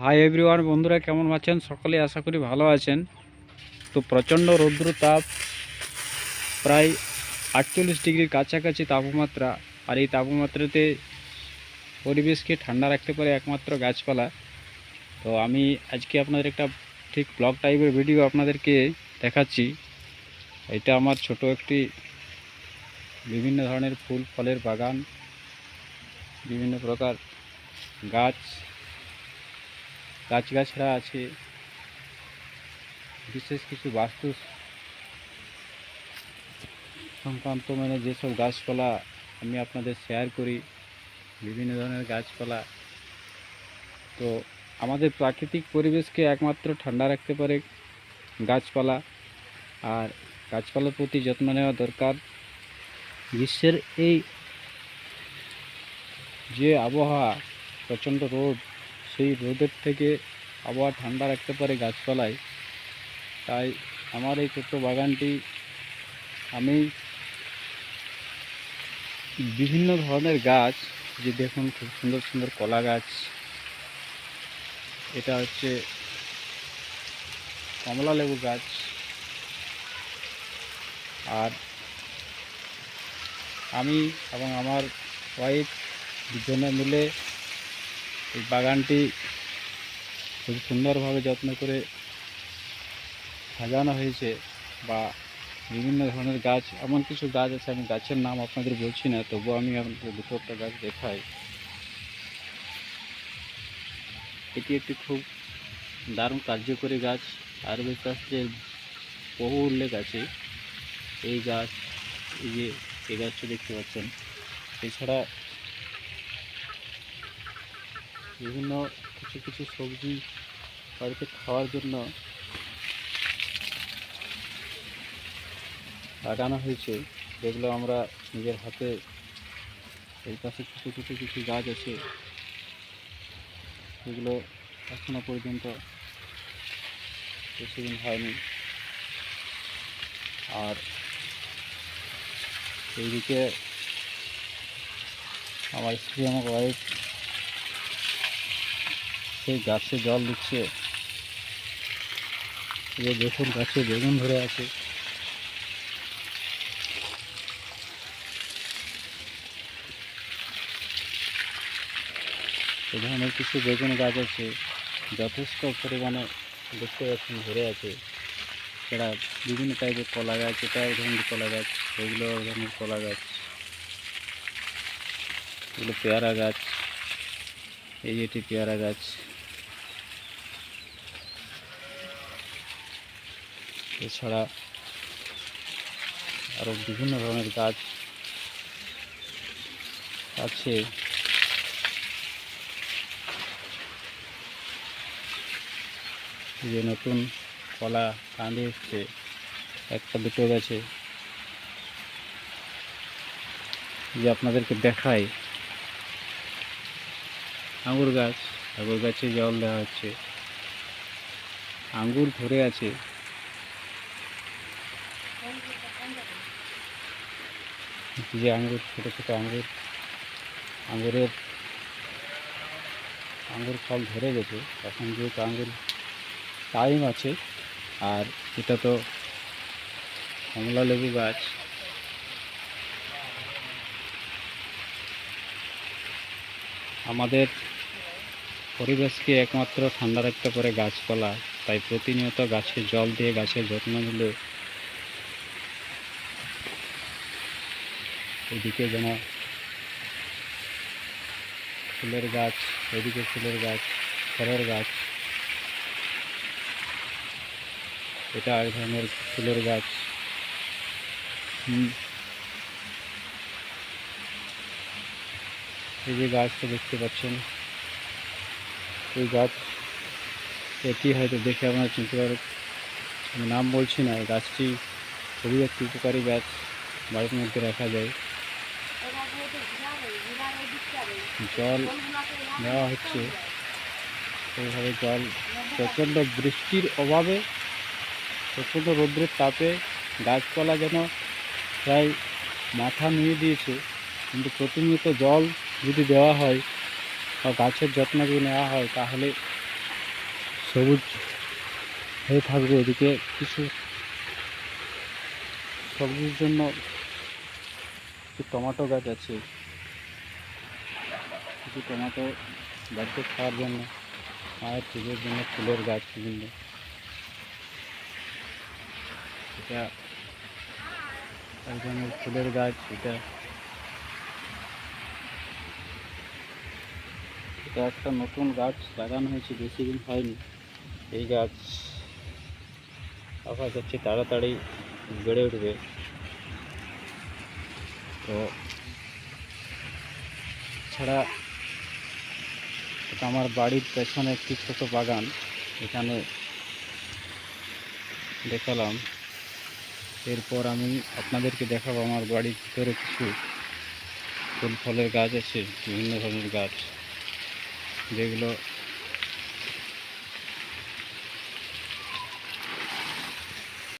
Hi everyone বন্ধুরা কেমন আছেন? সকলে আশা করি ভালো আছেন। তো প্রচণ্ড রৌদ্র তাপ, প্রায় আটচল্লিশ ডিগ্রির কাছাকাছি তাপমাত্রা। আর এই তাপমাত্রাতে পরিবেশকে ঠান্ডা রাখতে পারে একমাত্র গাছপালা। তো আমি আজকে আপনাদের একটা ঠিক ব্লগ টাইপের ভিডিও আপনাদেরকে দেখাচ্ছি। এটা আমার ছোট একটি বিভিন্ন ধরনের ফুল, ফলের বাগান, বিভিন্ন প্রকার গাছ। গাছগাছরা আছে। বিশেষ কিছু বাস্তু সংক্রান্ত মানে যেসব গাছপালা আমি আপনাদের শেয়ার করি, বিভিন্ন ধরনের গাছপালা, তো আমাদের প্রাকৃতিক পরিবেশকে একমাত্র ঠান্ডা রাখতে পারে গাছপালা। আর গাছপালার প্রতি যত্ন নেওয়া দরকার। গ্রীষ্মের এই যে আবহাওয়া, প্রচণ্ড রোদ সেই রোদের থেকে আবহাওয়া ঠান্ডা রাখতে পারে গাছপালায়। তাই আমার এই ছোট্ট বাগানটি আমি বিভিন্ন ধরনের গাছ, যে দেখুন খুব সুন্দর সুন্দর কলা গাছ, এটা হচ্ছে কমলা লেবু গাছ, আর আমি এবং আমার ওয়াইফ দুজনে মিলে এই বাগানটি খুব সুন্দরভাবে যত্ন করে সাজানো হয়েছে বা বিভিন্ন ধরনের গাছ, এমন কিছু গাছ আছে, আমি গাছের নাম আপনাদের বলছি না, তবুও আমি আপনাদের দুটো একটা গাছ দেখাই। এটি একটি খুব দারুণ কার্যকরী গাছ আয়ুর্বেদ শাস্ত্রের বহু উল্লেখ আছে। এই গাছ, এই যে এই গাছটা দেখতে পাচ্ছেন, এছাড়া বিভিন্ন কিছু কিছু সবজি বাড়িতে খাওয়ার জন্য লাগানো হয়েছে। যেগুলো আমরা নিজের হাতে এই পাশে কিছু কিছু কিছু গাছ আছে, সেগুলো এখনও পর্যন্ত বেশি হয়নি। আর এইদিকে আমার স্ত্রী, আমার ওয়াইফ সেই গাছে জল দিচ্ছে। যে দেখুন, গাছে বেগুন ধরে আছে। এ ধরনের কিছু বেগুন গাছ আছে, যথেষ্ট পরিমাণে দেখতে পাচ্ছেন ধরে আছে। এছাড়া বিভিন্ন টাইপের কলা গাছ, এটা এক ধরনের কলা গাছ, এগুলো এক ধরনের কলা গাছ। এগুলো পেয়ারা গাছ, এই এটি পেয়ারা গাছ। এছাড়া আরও বিভিন্ন ধরনের গাছ আছে। যে নতুন কলা কাঁদে এসছে, একটা দুটো গাছে। যে আপনাদেরকে দেখাই আঙুর গাছ আঙুর গাছে জল দেওয়া হচ্ছে। আঙ্গুর ধরে আছে। যে আঙ্গুর, ছোটো ছোটো আঙ্গুর। আঙ্গুরের, আঙ্গুর ফল ধরে গেছে। এখন যেহেতু আঙ্গুর টাইম আছে, আর এটা তো কমলা লেবু গাছ। আমাদের পরিবেশকে একমাত্র ঠান্ডা রাখতে পারে গাছপালা। তাই প্রতিনিয়ত গাছে জল দিয়ে গাছের যত্ন নিলে এদিকে যেন ফুলের গাছ, এদিকে ফুলের গাছ ফলের গাছ। এটা এক ধরনের ফুলের গাছ। হুম। এই যে গাছটা দেখতে পাচ্ছেন, এই গাছ এটি হয়তো দেখে আপনারা চিনতে পারেন আমি নাম বলছি না, এই গাছটি খুবই একটি উপকারী গাছ, বাড়ির মধ্যে রাখা যায়। জল দেওয়া হচ্ছে। সেইভাবে জল প্রচণ্ড বৃষ্টির অভাবে, প্রচণ্ড রৌদ্রের তাপে গাছপালা যেন প্রায় মাথা নিয়ে দিয়েছে। কিন্তু প্রতিনিয়ত জল যদি দেওয়া হয় বা গাছের যত্ন যদি নেওয়া হয়, তাহলে সবুজ হয়ে থাকবে। এদিকে কিছু সবজির জন্য টমেটো গাছ আছে। কিছু টমেটো বাড়িতে খাওয়ার জন্য মায়ের পুজোর জন্য ফুলের গাছ বিভিন্ন এটা এক ধরনের ফুলের গাছ এটা এটা একটা নতুন গাছ লাগানো হয়েছে বেশি দিন হয়নি এই গাছ আশা করছি তাড়াতাড়ি বেড়ে উঠবে তো ছাড়া এটা আমার বাড়ির পেছনে একটি ছোট বাগান। এখানে দেখালাম। এরপর আমি আপনাদেরকে দেখাবো আমার বাড়ির ভিতরে কিছু ফুল, ফলের গাছ আছে, বিভিন্ন ধরনের গাছ। যেগুলো